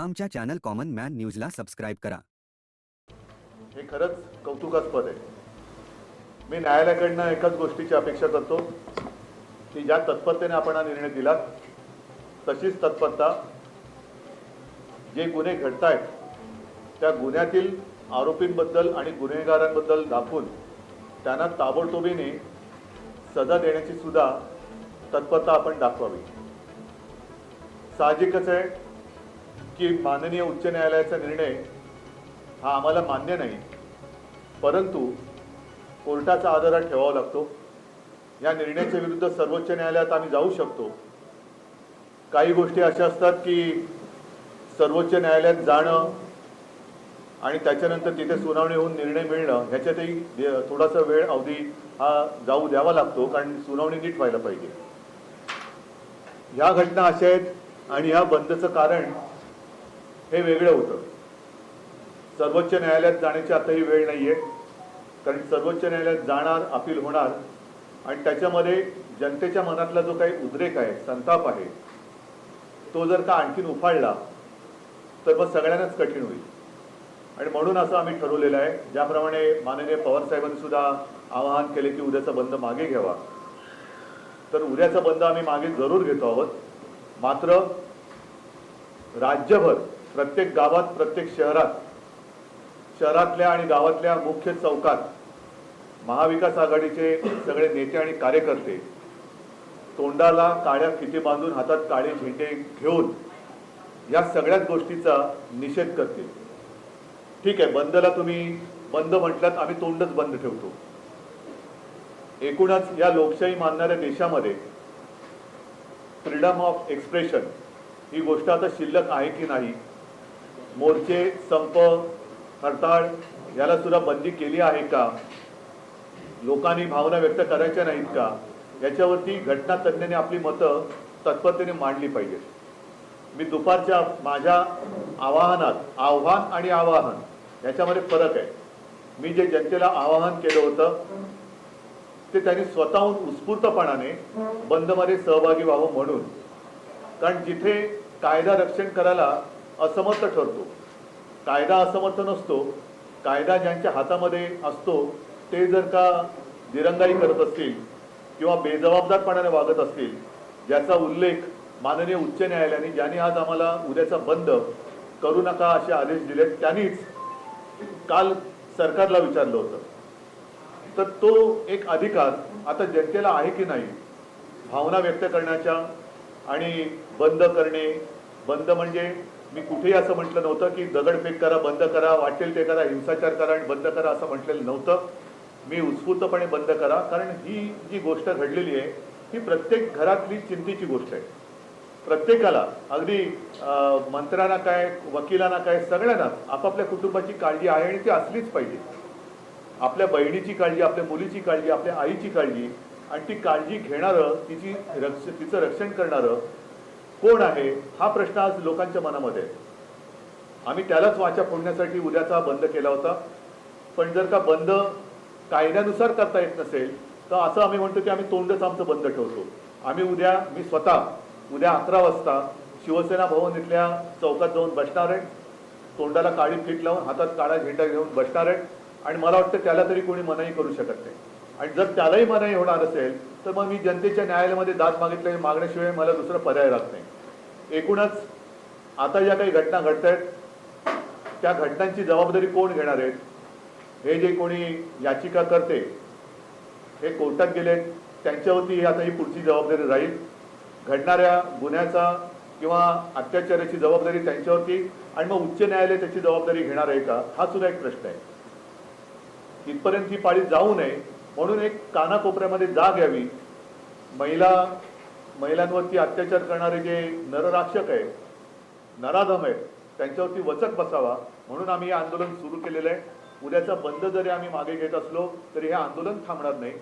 आमच्या channel common man न्यूजला subscribe करा. हे खरंच कौतुकास्पद आहे. मी न्यायालयाकडनं एकाच गोष्टीची अपेक्षा करतो की ज्या तत्परतेने आपण हा निर्णय दिला तशीच तत्परता जे गुन्हे घडत आहेत त्या गुन्ह्यातील आरोपींबद्दल आणि गुन्हेगारांबद्दल दाखवून त्यांना ताबडतोबीने सजा देण्याची सुद्धा तत्परता आपण दाखवावी. साहजिकच आहे की माननीय उच्च न्यायालयाचा निर्णय हा आम्हाला मान्य नाही. परंतु कोर्टाचा आदर हा ठेवावा लागतो. या निर्णयाच्या विरुद्ध सर्वोच्च न्यायालयात आम्ही जाऊ शकतो. काही गोष्टी अशा असतात की सर्वोच्च न्यायालयात जाणं आणि त्याच्यानंतर तिथे सुनावणी होऊन निर्णय मिळणं ह्याच्यातही थोडासा वेळ अवधी हा जाऊ द्यावा लागतो कारण सुनावणी नीट व्हायला पाहिजे. ह्या घटना अशा आहेत आणि ह्या बंदचं कारण हे वेगळं होतं. सर्वोच्च न्यायालयात जाण्याची आताही वेळ नाही आहे कारण सर्वोच्च न्यायालयात जाणार अपील होणार आणि त्याच्यामध्ये जनतेच्या मनातला जो काही उद्रेक आहे संताप आहे तो जर का आणखीन उफाळला तर मग सगळ्यांनाच कठीण होईल. आणि म्हणून असं आम्ही ठरवलेलं आहे. ज्याप्रमाणे माननीय पवारसाहेबांनी सुद्धा आवाहन केले की उद्याचा बंद मागे घ्यावा. तर उद्याचा बंद आम्ही मागे जरूर घेतो आहोत. मात्र राज्यभर प्रत्येक गावात प्रत्येक शहरात शहरातल्या आणि गावातल्या मुख्य चौकात महाविकास आघाडीचे सगळे नेते आणि कार्यकर्ते तोंडाला काळ्या फिती बांधून हातात काळे झेंडे घेऊन या सगळ्याच गोष्टीचा निषेध करतील. ठीक आहे बंदला तुम्ही बंद म्हटलात आम्ही तोंडच बंद ठेवतो. एकूणच या लोकशाही मानणाऱ्या देशामध्ये फ्रीडम ऑफ एक्सप्रेशन ही गोष्ट आता शिल्लक आहे की नाही मोर्चे संप हरताळ याला सुद्धा बंदी केली आहे का? लोकांनी भावना व्यक्त करायच्या नाहीत का? याच्यावरती घटना तज्ज्ञाने आपली मतं तत्परतेने मांडली पाहिजेत मी दुपारच्या माझ्या आवाहनात आव्हान आणि आवाहन याच्यामध्ये फरक आहे. मी जे जनतेला आवाहन केलं होतं ते त्यांनी स्वतःहून उत्स्फूर्तपणाने बंदमध्ये सहभागी व्हावं म्हणून. कारण जिथे कायदा रक्षण करायला असमर्थ ठरतो. कायदा असमर्थ नसतो कायदा ज्यांच्या हातामध्ये असतो ते जर का दिरंगाई करत असतील किंवा बेजबाबदारपणाने वागत असतील ज्याचा उल्लेख माननीय उच्च न्यायालयाने ज्यांनी आज आम्हाला उद्याचा बंद करू नका असे आदेश दिले त्यांनीच काल सरकारला विचारलं होतं. तर तो एक अधिकार आता जनतेला आहे की नाही भावना व्यक्त करण्याच्या आणि बंद करणे बंद म्हणजे मी कुठेही असं म्हटलं नव्हतं की दगडफेक करा बंद करा वाटेल ते करा हिंसाचार करा आणि बंद करा असं म्हटलेलं नव्हतं. मी उत्स्फूर्तपणे बंद करा. कारण ही जी गोष्ट घडलेली आहे ही प्रत्येक घरातली चिंतेची गोष्ट आहे. प्रत्येकाला अगदी अं, मंत्र्यांना काय वकिलांना काय सगळ्यांनाच आपापल्या कुटुंबाची काळजी आहे आणि ती असलीच पाहिजे. आपल्या बहिणीची काळजी आपल्या मुलीची काळजी आपल्या आईची काळजी आणि ती काळजी घेणारं तिची रक्ष तिचं रक्षण करणारं कोण आहे हा प्रश्न आज लोकांच्या मनामध्ये आहे. आम्ही त्यालाच वाचा फोडण्यासाठी उद्याचा बंद केला होता. पण जर का बंद कायद्यानुसार करता येत नसेल तर असं आम्ही म्हणतो की आम्ही तोंडच आमचं बंद ठेवतो. आम्ही उद्या मी स्वतः उद्या अकरा वाजता शिवसेना भवन इथल्या चौकात जाऊन बसणार आहे. तोंडाला काळी फीट लावून हातात काळा झेंडा घेऊन बसणार आहे. आणि मला वाटतं त्याला तरी कोणी मनाई करू शकत नाही. आणि जर त्यालाही मनाई होणार असेल तर मग मी जनतेच्या न्यायालयामध्ये दाद मागितले मागण्याशिवाय मला दुसरा पर्याय राहत नाही. एकूणच आता ज्या काही घटना घडत आहेत त्या घटनांची जबाबदारी कोण घेणार आहेत हे जे कोणी याचिका करते हे कोर्टात गेले त्यांच्यावरती आता ही पुढची जबाबदारी राहील. घडणाऱ्या गुन्ह्याचा किंवा अत्याचाराची जबाबदारी त्यांच्यावरती आणि मग उच्च न्यायालय त्याची जबाबदारी घेणार आहे का? हा सुद्धा एक प्रश्न आहे. इथपर्यंत ही पाळी जाऊ नये म्हणून एक कानाकोपऱ्यामध्ये जाग यावी. महिला महिलांवरती अत्याचार करणारे जे नरराक्षक आहे नराधम आहेत त्यांच्यावरती वचक बसावा. म्हणून आम्ही हे आंदोलन सुरू केलेलं आहे. उद्याचा बंद जरी आम्ही मागे घेत असलो तरी हे आंदोलन थांबणार नाही.